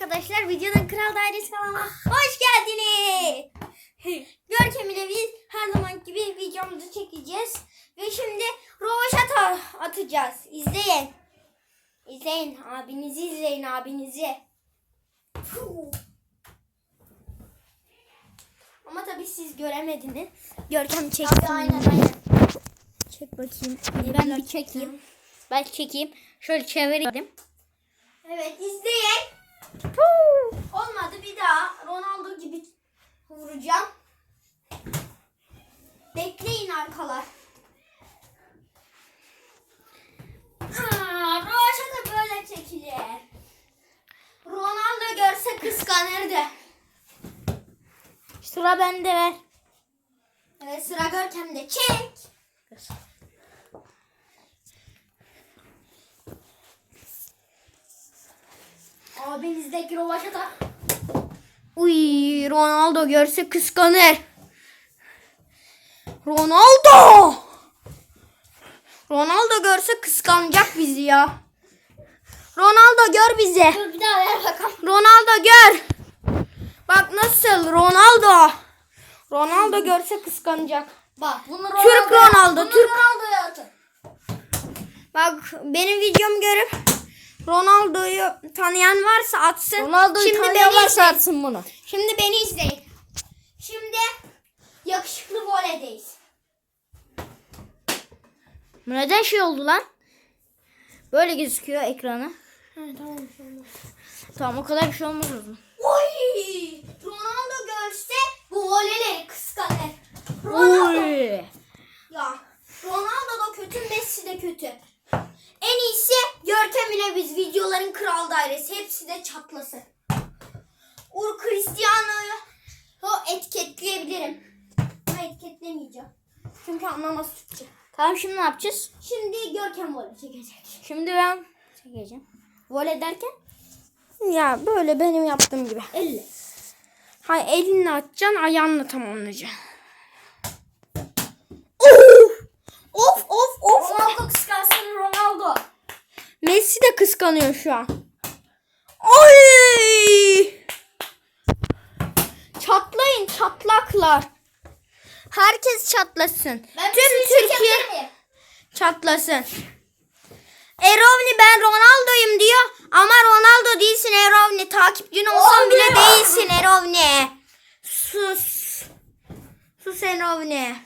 Arkadaşlar videonun Kral Dairesi kanalına hoş geldiniz. Görkem ile biz her zaman gibi videomuzu çekeceğiz. Ve şimdi rovaşata atacağız. İzleyin. İzleyin. Abinizi izleyin abinizi. Fuh. Ama tabii siz göremediniz. Görkem çekti. aynen, aynen. Çek bakayım. Ben bir çekeyim. Ben çekeyim. Şöyle çevireyim. Evet izleyin. Olmadı bir daha Ronaldo gibi vuracağım. Bekleyin arkalar. Aa, Roşa da böyle çekilir. Ronaldo görse kıskanırdı. Sıra bende ver. Evet sıra Görkem'de. Çek. Abinizdeki Rovaşa da. Uy Ronaldo görse kıskanır. Ronaldo! Ronaldo görse kıskanacak bizi ya. Ronaldo gör bizi. Dur bir daha ver bakalım. Ronaldo gör. Bak nasıl Ronaldo. Ronaldo görse kıskanacak. Bak bunu Türk Ronaldo, Bunu Türk. Ronaldo'ya atın. Bak benim videomu görüp Ronaldo'yu tanıyan varsa atsın. Ronaldo'yu Şimdi tanıyan beni varsa izleyin. atsın bunu. Şimdi beni izleyin. Şimdi yakışıklı voledeyiz. Bu neden şey oldu lan? Böyle gözüküyor ekranı. tamam. Tamam o kadar bir şey olmaz o zaman. Oy! Ronaldo görse bu voleleri kıskanır. Ronaldo. Oy. Ya Ronaldo da kötü, Messi de kötü. İle biz videoların kral dairesi. Hepsi de çatlasın. Ur Cristiano'yu etiketleyebilirim. Ama etiketlemeyeceğim. Çünkü anlamaz Türkçe. Tamam şimdi ne yapacağız? Şimdi Görkem voley çekecek. Şimdi ben çekeceğim. Voley derken? Ya böyle benim yaptığım gibi. Elle. Hayır elinle atacaksın ayağınla tamamlayacaksın. Of! Of of of! Ronaldo kıskansın Ronaldo. Messi de kıskanıyor şu an. Oy! Çatlayın çatlaklar. Herkes çatlasın. Ben Tüm şey Türkiye çatlasın. Erovni ben Ronaldo'yum diyor ama Ronaldo değilsin Erovni. Takipçin olsan bile Olmuyor. değilsin Erovni. Sus. Sus Erovni.